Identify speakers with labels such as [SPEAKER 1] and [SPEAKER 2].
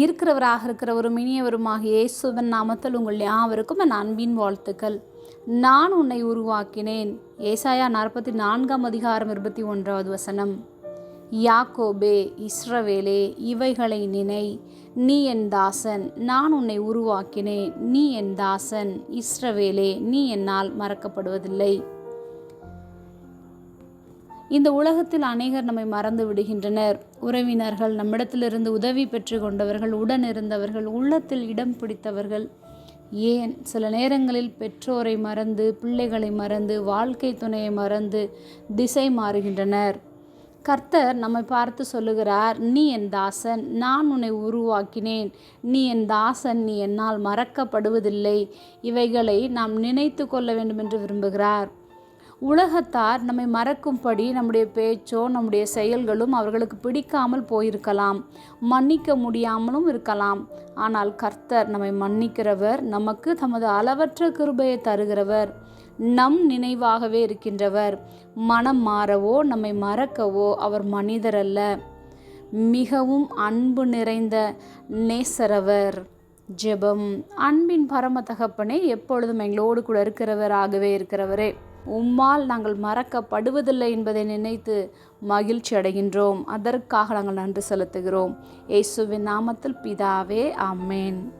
[SPEAKER 1] இருக்கிறவராக இருக்கிறவரும் இனியவருமாக இயேசுவன் நாமத்தில் உங்கள் யாவருக்கும் என் அன்பின் வாழ்த்துக்கள். நான் உன்னை உருவாக்கினேன். ஏசாயா நாற்பத்தி நான்காம் அதிகாரம் இருபத்தி ஒன்றாவது வசனம். யாக்கோபே இஸ்ரவேலே இவைகளை நினை. நீ என் தாசன் நான் உன்னை உருவாக்கினேன். நீ என் தாசன் இஸ்ரவேலே நீ என்னால் மறக்கப்படுவதில்லை. இந்த உலகத்தில் அநேகர் நம்மை மறந்து விடுகின்றனர். உறவினர்கள் நம்மிடத்திலிருந்து உதவி பெற்று கொண்டவர்கள் உடன் இருந்தவர்கள் உள்ளத்தில் இடம் பிடித்தவர்கள். ஏன்? சில நேரங்களில் பெற்றோரை மறந்து பிள்ளைகளை மறந்து வாழ்க்கை துணையை மறந்து திசை மாறுகின்றனர். கர்த்தர் நம்மை பார்த்து சொல்லுகிறார் நீ என் தாசன் நான் உன்னை உருவாக்கினேன். நீ என் தாசன் நீ என்னால் மறக்கப்படுவதில்லை. இவைகளை நாம் நினைத்து கொள்ள வேண்டும் என்று விரும்புகிறார். உலகத்தார் நம்மை மறக்கும்படி நம்முடைய பேச்சோ நம்முடைய செயல்களும் அவர்களுக்கு பிடிக்காமல் போயிருக்கலாம். மன்னிக்க முடியாமலும் இருக்கலாம். ஆனால் கர்த்தர் நம்மை மன்னிக்கிறவர் நமக்கு தமது அளவற்ற கிருபையை தருகிறவர். நம் நினைவாகவே இருக்கின்றவர். மனம் மாறவோ நம்மை மறக்கவோ அவர் மனிதர் அல்ல மிகவும் அன்பு நிறைந்த நேசரவர். ஜெபம். அன்பின் பரம தகப்பனே எப்பொழுதும் எங்களோடு கூட இருக்கிறவராகவே இருக்கிறவரே. உம்மால் நாங்கள் மறக்கப்படுவதில்லை என்பதை நினைத்து மகிழ்ச்சி அடைகின்றோம். அதற்காக நாங்கள் நன்றி செலுத்துகிறோம். இயேசுவின் நாமத்தில் பிதாவே ஆமேன்.